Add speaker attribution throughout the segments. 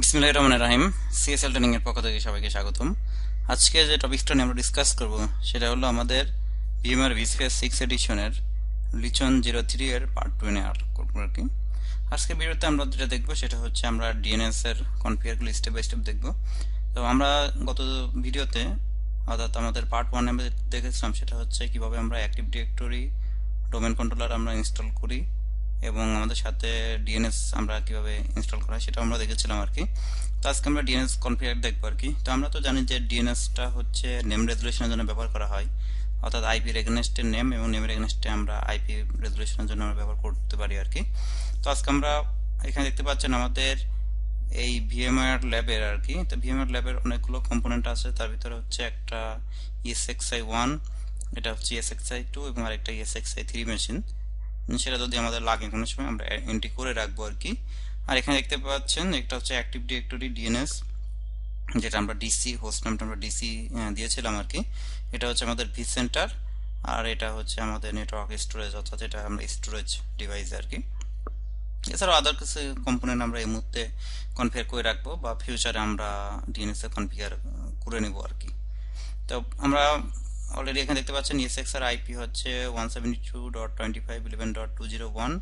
Speaker 1: বিসমিল্লাহ রহমান রাহিম। CSL training এর পক্ষ থেকে সবাইকে স্বাগতম। আজকে যে টপিকটা নিয়ে আমরা ডিসকাস করব, সেটা হলো আমাদের ভিএমআর ভিসিএস সিক্স এডিশনের লিচন জিরো থ্রি এর পার্ট টু নিয়ে আর করব আর কি। আজকে ভিডিওতে আমরা যেটা দেখব, সেটা হচ্ছে আমরা ডিএনএস এর কনফিগারগুলো স্টেপ বাই স্টেপ দেখব। তো আমরা গত ভিডিওতে, অর্থাৎ আমাদের পার্ট ওয়ান দেখেছিলাম, সেটা হচ্ছে কীভাবে আমরা অ্যাক্টিভ ডিরেক্টরি ডোমেন কন্ট্রোলার আমরা ইনস্টল করি। এবং আমাদের সাথে ডিএনএস আমরা কীভাবে ইনস্টল করা সেটা আমরা দেখেছিলাম আর কি। তো আজকে আমরা ডিএনএস কনফিগার দেখব আর কি। তো আমরা তো জানি যে ডিএনএসটা হচ্ছে নেম রেজুলেশনের জন্য ব্যবহার করা হয়। অর্থাৎ আইপি রেগনেস্টের নেম এবং নেমের এগনেস্টে আমরা আইপি রেজুলেশনের জন্য আমরা ব্যবহার করতে পারি আর কি। তো আজকে আমরা এখানে দেখতে পাচ্ছেন আমাদের এই ভিএমআর ল্যাবের আর কি। তো ভিএমআর ল্যাবের অনেকগুলো কম্পোনেন্ট আছে। তার ভিতরে হচ্ছে একটা ইএসএক্সআই ওয়ান এটা হচ্ছে ইএসএক্সআই টু এবং আরেকটা ইএসএক্সআই থ্রি মেশিন সেটা যদি আমাদের লাগে কোনো সময়, আমরা এন্ট্রি করে রাখব আর কি। আর এখানে দেখতে পাচ্ছেন, একটা হচ্ছে অ্যাক্টিভ ডিরেক্টরি ডিএনএস যেটা আমরা ডিসি হোস্ট নামটা আমরা ডিসি দিয়েছিলাম আর কি। এটা হচ্ছে আমাদের ভি সেন্টার আর এটা হচ্ছে আমাদের নেটওয়ার্ক স্টোরেজ অর্থাৎ এটা আমরা স্টোরেজ ডিভাইস আর কি। এছাড়াও আদার কিছু কম্পোনেন্ট আমরা এই মুহূর্তে কনফিগার করে রাখব, বা ফিউচারে আমরা ডিএনএস এ কনফিগার করে নেব আর কি। তো আমরা অলরেডি এখানে দেখতে পাচ্ছেন ইএসএক্স এর আইপি হচ্ছে one seventy two dot twenty five eleven dot two zero one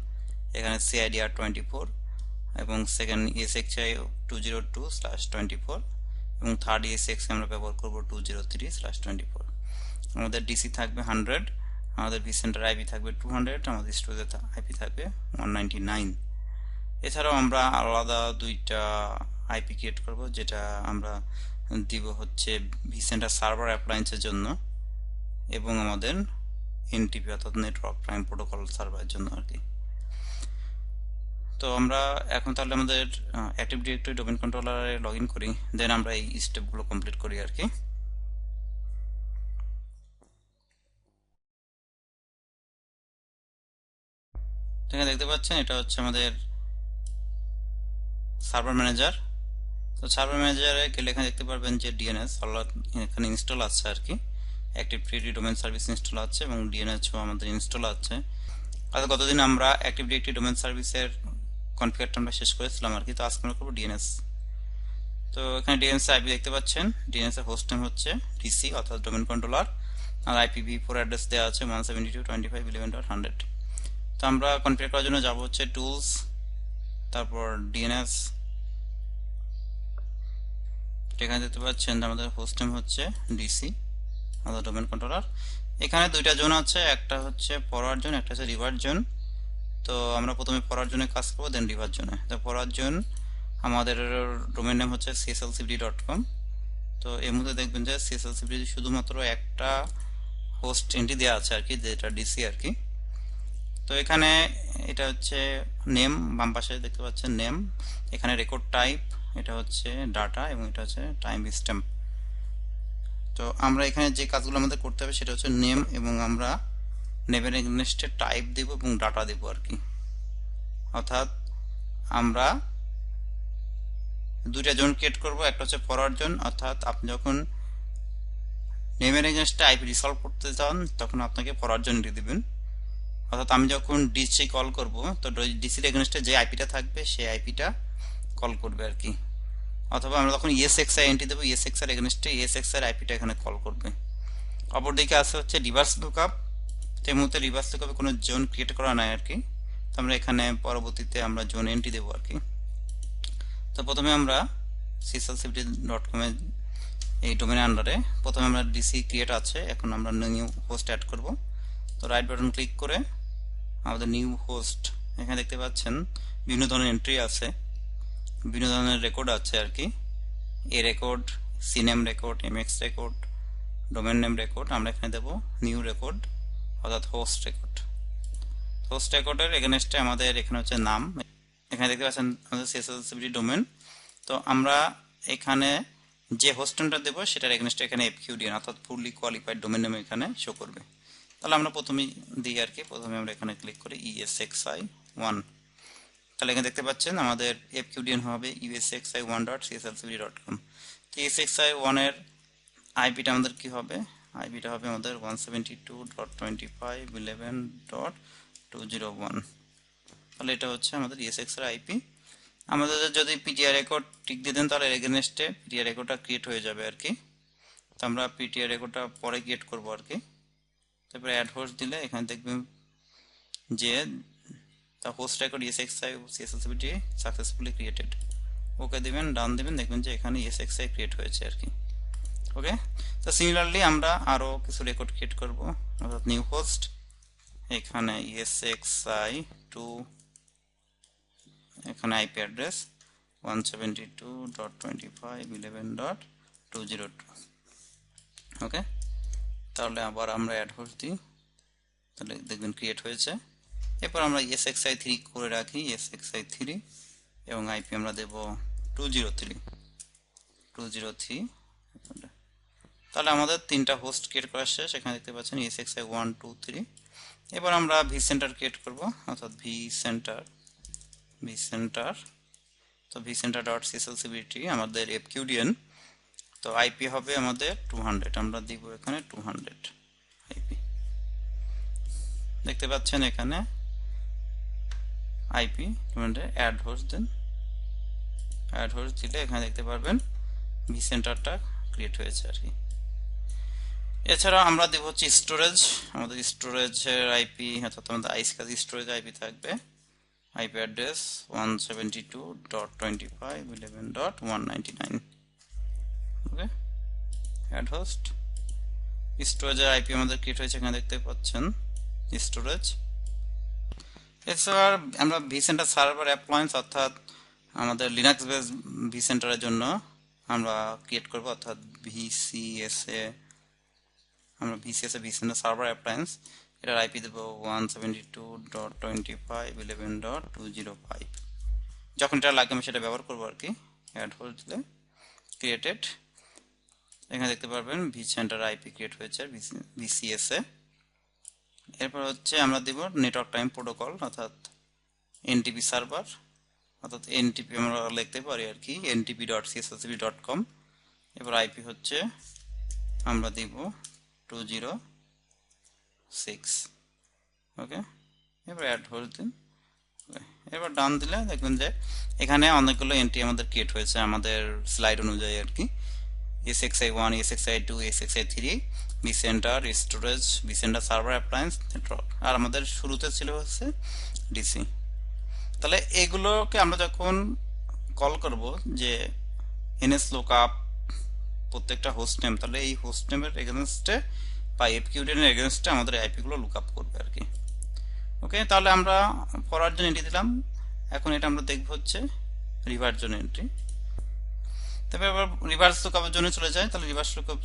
Speaker 1: এখানে সিআইডি আর টোয়েন্টি ফোর এবং second ESXi two zero two twenty four এবং থার্ড ইএসএক্স আমরা ব্যবহার করব two zero three twenty four আমাদের ডিসি থাকবে হান্ড্রেড আমাদের ভি সেন্টার আইপি থাকবে টু হান্ড্রেড আমাদের স্টোরেজ আইপি থাকবে ওয়ান নাইনটি নাইন এছাড়াও আমরা আলাদা দুইটা আইপি ক্রিয়েট করব, যেটা আমরা দিব হচ্ছে ভি সেন্টার সার্ভার অ্যাপ্লায়েন্সের জন্য। এবং আমাদের এনটিপি অর্থাৎ নেটওয়ার্ক প্রাইম প্রোটোকল সার্ভারের জন্য আর কি। তো আমরা এখন তাহলে আমাদের অ্যাক্টিভ ডিরেক্টরি ডোমেন কন্ট্রোলারে লগ ইন করি দেন আমরা এই স্টেপগুলো কমপ্লিট করি আর কি। এখানে দেখতে পাচ্ছেন, এটা হচ্ছে আমাদের সার্ভার ম্যানেজার তো সার্ভার ম্যানেজারে গেলে এখানে দেখতে পারবেন যে ডিএনএস এখানে ইনস্টল আছে আর কি। Active directory domain service install আছে এবং ডিএনএসও আমাদের ইনস্টল আছে। আর গতদিন আমরা অ্যাক্টিভ ডিরেক্টরি ডোমেন সার্ভিসের কনফিগারটা আমরা শেষ করেছিলাম আর কি? তো আজকে আমরা করব ডিএনএস তো এখানে ডিএনএস আইপি দেখতে পাচ্ছেন। ডিএনএস এর হোস্ট নেম হচ্ছে ডিসি অর্থাৎ ডোমেন কন্ট্রোলার আর আইপিভি ফোর অ্যাড্রেস দেওয়া আছে one seventy two twenty five eleven dot hundred তো আমরা কনফিগার করার জন্য যাব হচ্ছে টুলস তারপর ডিএনএস এখানে দেখতে পাচ্ছেন আমাদের হোস্ট নেম হচ্ছে ডিসি আমাদের ডোমেন কন্ট্রোলার এখানে দুইটা জোন আছে, একটা হচ্ছে ফরওয়ার্ড জোন একটা হচ্ছে রিভার্স জোন তো আমরা প্রথমে ফরওয়ার্ড জোনে কাজ করব দেন রিভার্স জোনে তো ফরওয়ার্ড জোন আমাদের ডোমেন নেম হচ্ছে সিএসএলসিডি ডট কম তো এর মধ্যে দেখবেন যে সিএসএলসিডি শুধুমাত্র একটা হোস্ট এন্ট্রি দেওয়া আছে আর কি, যেটা ডিসি আর কি। তো এখানে এটা হচ্ছে নেম বাম পাশে দেখতে পাচ্ছেন নেম এখানে রেকর্ড টাইপ এটা হচ্ছে ডাটা এবং এটা হচ্ছে টাইম স্ট্যাম্প তো আমরা এখানে যে কাজগুলো আমাদের করতে হবে সেটা হচ্ছে নেম এবং আমরা নেমের এগনেস্টে টাইপ দেব এবং ডাটা দেব আর কি। অর্থাৎ আমরা দুইটা জোন ক্রিয়েট করব, একটা হচ্ছে ফরওয়ার্ড জোন। অর্থাৎ আপনি যখন নেমের এগনেস্টে আইপি রিসলভ করতে চান, তখন আপনাকে ফরওয়ার্ড জোন দিয়ে দিবেন। অর্থাৎ আমি যখন ডিসি কল করব, তো ডিসির এগনেস্টে যে আইপিটা থাকবে, সেই আইপিটা কল করবে আর কি। অথবা আমরা তখন ইএস এক্স আই এন্ট্রি দেবো ইএস এক্স আর এগনেস্টে ইএস এক্স আর আইপিটা এখানে কল করবে। অপরদিকে আসে হচ্ছে রিভার্স লুকআপ তো এই মুহূর্তে রিভার্স লুকআপে কোনো জোন ক্রিয়েট করা নাই আর কি। তো আমরা এখানে পরবর্তীতে আমরা জোন এন্ট্রি দেবো আর কি। তো প্রথমে আমরা সিসাল সিফটি ডট কমে এই ডোমেনের আন্ডারে প্রথমে আমরা ডিসি ক্রিয়েট আছে, এখন আমরা নিউ হোস্ট অ্যাড করব। তো রাইট বাটন ক্লিক করে আমাদের নিউ হোস্ট এখানে দেখতে পাচ্ছেন, বিভিন্ন ধরনের এন্ট্রি আছে। বিভিন্ন ধরনের রেকর্ড আছে আর কি। A record CNAME record MX record domain name record আমরা এখানে দেবো নিউ রেকর্ড অর্থাৎ হোস্ট রেকর্ড হোস্ট রেকর্ডের এগেনস্টে আমাদের এখানে হচ্ছে নাম। এখানে দেখতে পাচ্ছেন আমাদের সিএসএলসিবিটি ডোমেন তো আমরা এখানে যে হোস্ট নেমটা দেবো, সেটার এগেনস্টে এখানে এফকিউডিএন অর্থাৎ ফুললি কোয়ালিফাইড ডোমেন নেম এখানে শো করবে। তাহলে আমরা প্রথমেই দিই আর কি। প্রথমে আমরা এখানে ক্লিক করি ইএসএক্সআই ওয়ান তাহলে এখানে দেখতে পাচ্ছেন আমাদের এফকিউডিএন হবে ESXi one dot CSLCB dot com তো ইউএসএক্সআই ওয়ানের আইপিটা আমাদের কি হবে? আইপিটা হবে আমাদের one seventy two dot twenty five eleven dot two zero one তাহলে এটা হচ্ছে আমাদের ইএসএক্স এর আইপি আমাদের যদি পিটিআর রেকর্ড টিক দিয়ে দেন, তাহলে এগেনস্টে পিটিআর রেকর্ডটা ক্রিয়েট হয়ে যাবে আর কি। তো আমরা পিটিআর রেকর্ডটা পরে ক্রিয়েট করব আর কি। তারপরে অ্যাড হোস্ট দিলে এখানে দেখবেন যে the host record ESXi CSLCBT successfully created okay দিবেন ডান দিবেন, দেখবেন যে এখানে ইএসএক্সআই ক্রিয়েট হয়েছে আর কি। ওকে তো সিমিলারলি আমরা আরও কিছু রেকর্ড ক্রিয়েট করব। অর্থাৎ নিউ হোস্ট এখানে ইএসএক্সআই টু এখানে IP address one seventy two dot twenty five eleven dot two zero two okay তাহলে আবার আমরা অ্যাড হোস্ট দিই। তাহলে দেখবেন ক্রিয়েট হয়েছে। এরপর আমরা এস এক্স আই থ্রি করে রাখি এস এক্স আই থ্রি এবং আইপি আমরা দেব two zero three two zero three তাহলে আমাদের তিনটা হোস্ট ক্রিয়েট করা শেষ, এখানে দেখতে পাচ্ছেন S x I one two three এবার আমরা ভি সেন্টার ক্রিয়েট করব, অর্থাৎ ভি সেন্টার ভি সেন্টার তো ভি সেন্টার ডট সিএসএলসিবিটি আমাদের এফ এফকিউডিএন তো আইপি হবে আমাদের টু হান্ড্রেড আমরা দিব এখানে টু হান্ড্রেড আইপি দেখতে পাচ্ছেন এখানে আইপি অ্যাড হোস্ট দেন। অ্যাড হোস্ট দিলে এখানে দেখতে পারবেন ভি সেন্টারটা ক্রিয়েট হয়েছে আর কি। এছাড়া আমরা দেব হচ্ছে স্টোরেজ আমাদের স্টোরেজের আইপি অর্থাৎ আমাদের আইস কাজ স্টোরেজ আইপি থাকবে। IP address one seventy two dot twenty five eleven dot one ninety nine okay add host স্টোরেজের আইপি আমাদের ক্রিয়েট হয়েছে, এখানে দেখতে পাচ্ছেন। স্টোরেজ এছাড়া আমরা ভিসেন্টার সার্ভার অ্যাপ্লায়েন্স অর্থাৎ আমাদের লিনাক্স বেস ভিসেন্টারের জন্য আমরা ক্রিয়েট করব, অর্থাৎ ভিসিএসএ আমরা ভিসিএসএ ভিসেন্টার সার্ভার অ্যাপ্লায়েন্স এটার আইপি দেবো one seventy two dot twenty five eleven dot two zero five যখন এটা লাগে আমি সেটা ব্যবহার করব আর কি অ্যাড হোল দিলে ক্রিয়েটেড এখানে দেখতে পারবেন ভি সেন্টার আইপি ক্রিয়েট হয়েছে ভিসিএসএ এরপর হচ্ছে আমরা দেব নেটওয়ার্ক টাইম প্রোটোকল অর্থাৎ এনটিপি সার্ভার অর্থাৎ এনটিপি আমরা লিখতে পারি আর কি NTP dot CSSB dot com এবার আইপি হচ্ছে আমরা দিব টু জিরো সিক্স ওকে এবার অ্যাড হোল্ড দিন। এবার ডান দিলে দেখবেন যে এখানে অনেকগুলো এন্ট্রি আমাদের ক্রিয়েট হয়েছে আমাদের স্লাইড অনুযায়ী আর কি। ESXi one ESXi two ESXi three center storage vCenter server appliance network আর আমাদের শুরুতে ছিল হচ্ছে ডিসি তাহলে এগুলোকে আমরা যখন কল করব যে এনএস লোক আপ প্রত্যেকটা হোস্ট নেম তাহলে এই হোস্ট নেমের এগেনস্টে বা এফকিউডেনের এগেনস্টে আমাদের আইপিগুলো লুক আপ করবে আর কি। ওকে তাহলে আমরা ফরওয়ার্ড জন্য এন্ট্রি দিলাম। এখন এটা আমরা দেখব হচ্ছে রিভার্স জন্য এন্ট্রি তবে এবার রিভার্স লুকআপের জন্য চলে যায়, তাহলে রিভার্স লুকআপ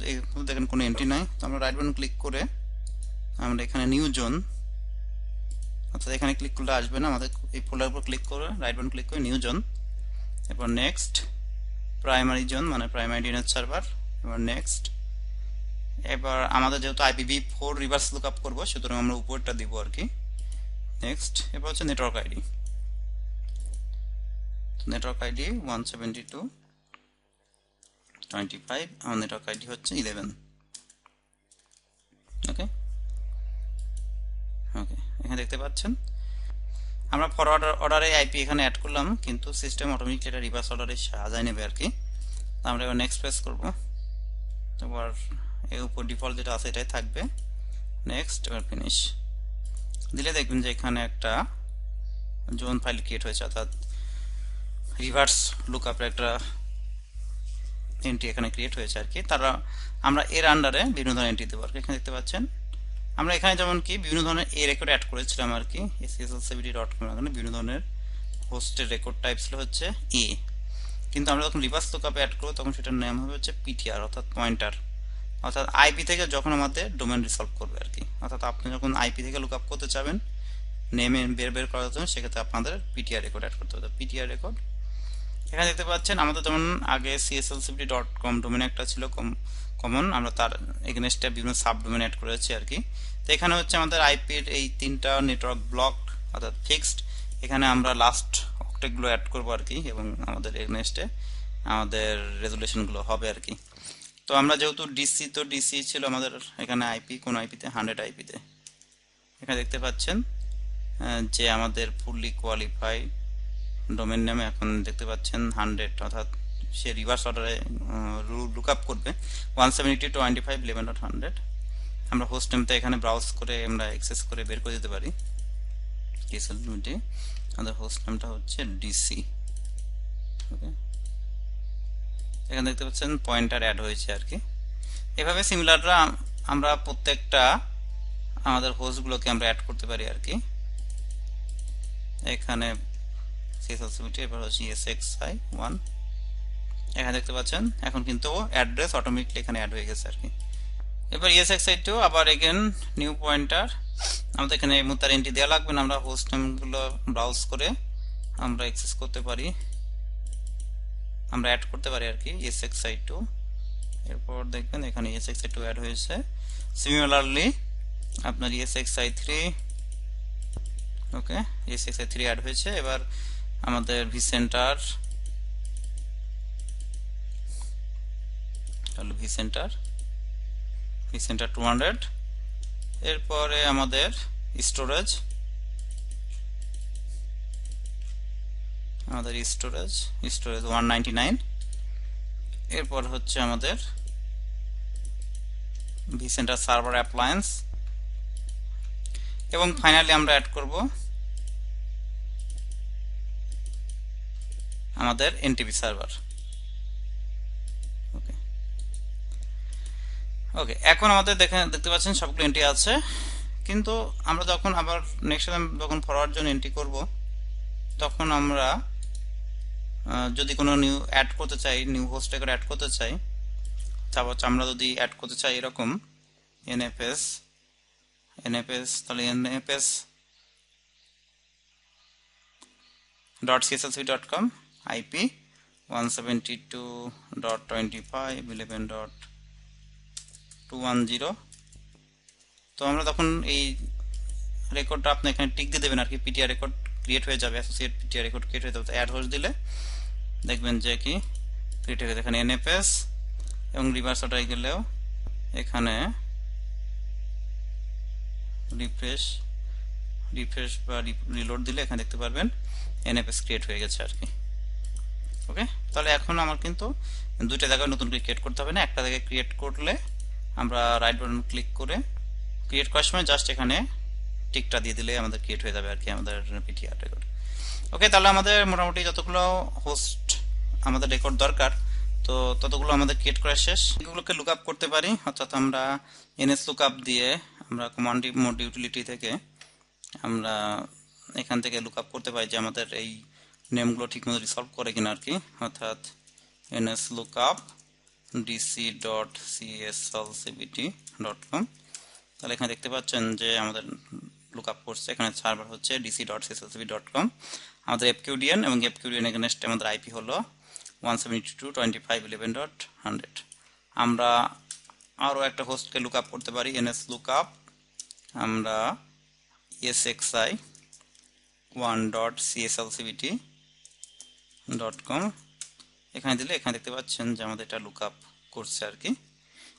Speaker 1: দেখেন কোনো এন্ট্রি নাই। তো আমরা রাইট বাটন ক্লিক করে আমরা এখানে নিউ জোন অর্থাৎ এখানে ক্লিক করলে আসবে না, আমাদের এই ফোল্ডার উপর ক্লিক করে রাইট বাটন ক্লিক করে নিউ জোন এরপর নেক্সট প্রাইমারি জোন মানে প্রাইমারি ডিএনএস সার্ভার এবার নেক্সট এবার আমাদের যেহেতু IPv four reverse look up করব, সুতরাং আমরা উপরটা দিব আর কি। নেক্সট এবার হচ্ছে network ID network ID one seventy two twenty five আমার নেটওয়ার্ক আইডি হচ্ছে ইলেভেন ওকে ওকে এখানে দেখতে পাচ্ছেন। আমরা ফরওয়ার্ড অর্ডারে আইপি এখানে অ্যাড করলাম, কিন্তু সিস্টেম অটোমেটিক এটা রিভার্স অর্ডারে সাজায় নেবে আর কি। আমরা এবার নেক্সট প্রেস করব। এবার এর উপর ডিফল্ট যেটা আছে এটাই থাকবে। নেক্সট এবার ফিনিশ দিলে দেখবেন যে এখানে একটা জোন ফাইল ক্রিয়েট হয়েছে, অর্থাৎ রিভার্স লুকআপের একটা এন্ট্রি এখানে ক্রিয়েট হয়েছে আর কি। তারা, আমরা এর আন্ডারে বিভিন্ন ধরনের এন্ট্রি দেবো আর কি। এখানে দেখতে পাচ্ছেন, আমরা এখানে যেমন কি বিভিন্ন ধরনের এ রেকর্ড অ্যাড করেছিলাম আর কি। এসএসএলসিবিডি ডট কম এখানে বিভিন্ন ধরনের হোস্টের রেকর্ড টাইপ ছিল হচ্ছে এ কিন্তু আমরা যখন রিভার্স লুকআপে অ্যাড করব, তখন সেটার নাম হবে হচ্ছে পিটিআর অর্থাৎ পয়েন্টার অর্থাৎ আইপি থেকে যখন আমাদের ডোমেন রিসলভ করবে আর কি। অর্থাৎ আপনি যখন আইপি থেকে লুকআপ করতে চাবেন নেমে বের বের করার জন্য সেক্ষেত্রে আপনাদের পিটিআর রেকর্ড অ্যাড করতে হবে। পিটিআর রেকর্ড এখানে দেখতে পাচ্ছেন, আমাদের যেমন আগে সিএসএলসিবিডি ডট কম ডোমেন একটা ছিল কম কমন আমরা তার এগেনস্টে বিভিন্ন সাব ডোমেন অ্যাড করেছি আর কি। তো এখানে হচ্ছে আমাদের আইপির এই তিনটা নেটওয়ার্ক ব্লক অর্থাৎ ফিক্সড এখানে আমরা লাস্ট অক্টেগুলো অ্যাড করব আর কি, এবং আমাদের এগেনস্টে আমাদের রেজুলেশনগুলো হবে আর কি। তো আমরা যেহেতু ডিসি তো ডিসি ছিল আমাদের এখানে আইপি কোন আইপিতে হান্ড্রেড আইপিতে এখানে দেখতে পাচ্ছেন যে আমাদের ফুললি কোয়ালিফাই ডোমেন নেমে এখন দেখতে পাচ্ছেন হান্ড্রেড অর্থাৎ সে রিভার্স অর্ডারে লুক আপ করবে। One seventy twenty five eleven dot hundred আমরা হোস্ট নেমটা এখানে ব্রাউজ করে আমরা অ্যাক্সেস করে বের করে দিতে পারি। আমাদের হোস্ট নেমটা হচ্ছে ডিসি ওকে এখানে দেখতে পাচ্ছেন পয়েন্টার অ্যাড হয়েছে আর কি। এভাবে সিমিলাররা আমরা প্রত্যেকটা আমাদের হোস্টগুলোকে আমরা অ্যাড করতে পারি আর কি। এখানে সিএসএলসিবিটি এবার হচ্ছে এসএক্সআই ওয়ান এখানে দেখতে পাচ্ছেন, এখন কিন্তু অ্যাড্রেস অটোমেটিকলি এখানে অ্যাড হয়ে গেছে আর কি। এবার ইএসএক্সআই টু আবার এগেন নিউ পয়েন্টার আমাদের এখানে এই মুহূর্তে এন্ট্রি দেওয়া লাগবে না, আমরা হোস্ট নেমগুলো ব্রাউজ করে আমরা অ্যাক্সেস করতে পারি। আমরা অ্যাড করতে পারি আর কি এসএক্সআই টু। এরপর দেখবেন এখানে এসএক্সআই টু অ্যাড হয়েছে। সিমিলারলি আপনার ESXi three okay ESXi three add হয়েছে। এবার আমাদের ভি সেন্টার। হলো vCenter. VCenter two hundred এরপরে আমাদের স্টোরেজ আমাদের storage storage one ninety nine এরপর হচ্ছে আমাদের ভি সেন্টার সার্ভার অ্যাপ্লায়েন্স এবং ফাইনালি আমরা অ্যাড করব আমাদের এনটিপি সার্ভার। ওকে। ওকে, এখন আমাদের দেখে, দেখতে পাচ্ছেন সবগুলো এন্ট্রি আছে। কিন্তু আমরা যখন আবার নেক্সট টাইম যখন ফরওয়ার্ড জন্য এন্ট্রি করব, তখন আমরা যদি কোনো নিউ অ্যাড করতে চাই নিউ হোস্ট করে অ্যাড করতে চাই, তারপর আমরা যদি অ্যাড করতে চাই এরকম এনএফএস এনএফএস তাহলে NFS dot CSLC dot com one zero তো আমরা তখন এই রেকর্ডটা আপনি এখানে টিক দিয়ে দেবেন আর কি পিটিআর রেকর্ড ক্রিয়েট হয়ে যাবে অ্যাসোসিয়েট পিটিআর রেকর্ড ক্রিয়েট হয়ে যাবে। অ্যাড হোস্ট দিলে দেখবেন যে কি ক্রিয়েট হয়ে গেছে। এখানে এনএফএস এবং রিভার্স অর্ডারে গেলেও এখানে রিফ্রেশ রিফ্রেশ বা রিলোড দিলে এখানে দেখতে পারবেন এনএফএস ক্রিয়েট হয়ে গেছে আর কি। ওকে? তাহলে এখন আমার কিন্তু দুইটা জায়গায় নতুন করে ক্রিয়েট করতে হবে না। একটা জায়গায় ক্রিয়েট করলে আমরা রাইট বাটন ক্লিক করে ক্রিয়েট করার সময় জাস্ট এখানে টিকটা দিয়ে দিলে আমাদের ক্রিয়েট হয়ে যাবে আর কি, আমাদের পিটিআর রেকর্ড ওকে, তাহলে আমাদের মোটামুটি যতগুলো হোস্ট আমাদের রেকর্ড দরকার, তো ততগুলো আমাদের ক্রিয়েট করা শেষ। এগুলোকে লুক আপ করতে পারি, অর্থাৎ আমরা এনএস লুক আপ দিয়ে আমরা কমান্ড মোড ইউটিলিটি থেকে আমরা এখান থেকে লুক আপ করতে পারি যে আমাদের এই নেমগুলো ঠিকমতো রিসলভ করে কিনা আর কি। অর্থাৎ NS look up DC dot CSLCBT dot com তাহলে এখানে দেখতে পাচ্ছেন যে আমাদের লুক আপ করছে। এখানে সার্ভার হচ্ছে DC dot CSLCB dot com আমাদের এফকিউডিএন এবং এফকিউডিএন এগেনস্ট আমাদের আইপি হলো one seventy two twenty five eleven dot hundred আমরা আরও একটা হোস্টকে লুক আপ করতে পারি এনএস লুক আপ আমরা ESXi one dot CSLCBT dot com এখানে দিলে এখানে দেখতে পাচ্ছেন যে আমাদের এটা লুক আপ করছে আর কি।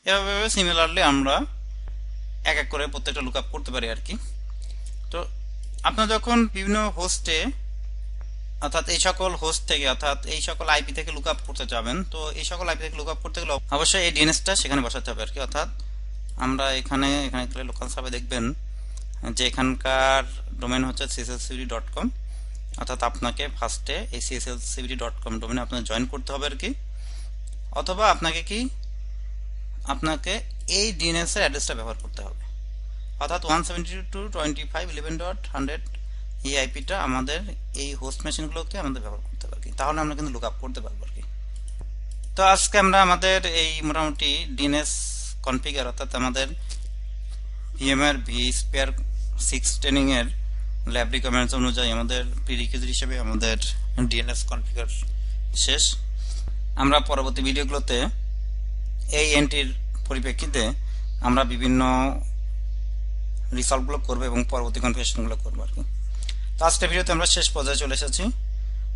Speaker 1: এভাবে সিমিলারলি আমরা এক এক করে প্রত্যেকটা লুক আপ করতে পারি আর কি। তো আপনার যখন বিভিন্ন হোস্টে অর্থাৎ এই সকল হোস্ট থেকে, অর্থাৎ এই সকল আইপি থেকে লুক আপ করতে যাবেন, তো এই সকল আইপি থেকে লুক আপ করতে গেলে অবশ্যই এই ডিএনএসটা সেখানে বসাতে হবে আর কি। অর্থাৎ আমরা এখানে এখানে লোকাল সার্ভে দেখবেন যে এখানকার ডোমেন হচ্ছে সিএসএলসিবি ডট কম অর্থাৎ আপনাকে ফার্স্টে এই সিএসএলসিবি ডট কম ডোমেনে আপনাকে জয়েন করতে হবে আর কি। অথবা আপনাকে কি? আপনাকে এই ডিএনএস এর অ্যাড্রেসটা ব্যবহার করতে হবে। অর্থাৎ one seventy two twenty five eleven dot hundred এই আইপিটা আমাদের এই হোস্ট মেশিনগুলোকে আমাদের ব্যবহার করতে হবে তাহলে আমরা কিন্তু লুক আপ করতে পারব আর কি। তো আজকে আমরা আমাদের এই মোটামুটি ডিএনএস কনফিগার অর্থাৎ আমাদের VMware vSphere six training এর ল্যাব রিকোয়ারমেন্টস অনুযায়ী আমাদের প্রিরিকুইজিট হিসেবে আমাদের ডিএনএস কনফিগার শেষ। আমরা পরবর্তী ভিডিওগুলোতে এই এন্ট্রির পরিপ্রেক্ষিতে আমরা বিভিন্ন রিসলভগুলো করব এবং পরবর্তী কনফিগারেশনগুলো করব আর কি। তো আজকের ভিডিওতে আমরা শেষ পর্যায়ে চলে এসেছি।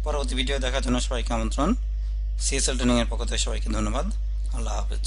Speaker 1: পরবর্তী ভিডিও দেখার জন্য সবাইকে আমন্ত্রণ। সিএসএল ট্রেনিং এর পক্ষ থেকে সবাইকে ধন্যবাদ। আল্লাহ হাফেজ।